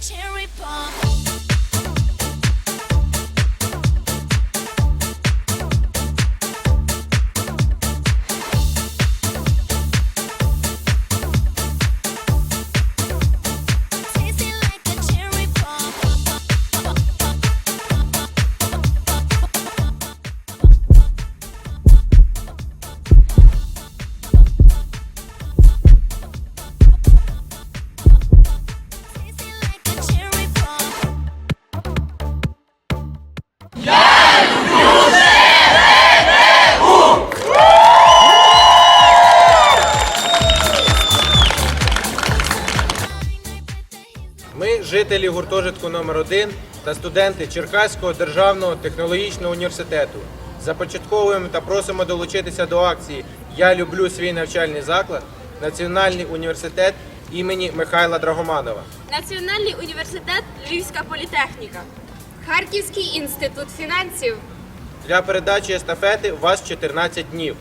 cherry pop. Ми, жителі гуртожитку номер 1 та студенти Черкаського державного технологічного університету, започатковуємо та просимо долучитися до акції Я люблю свій навчальний заклад Національний університет імені Михайла Драгоманова. Національний університет Львівська політехніка. Харківський інститут фінансів. Для передачі естафети у вас 14 днів.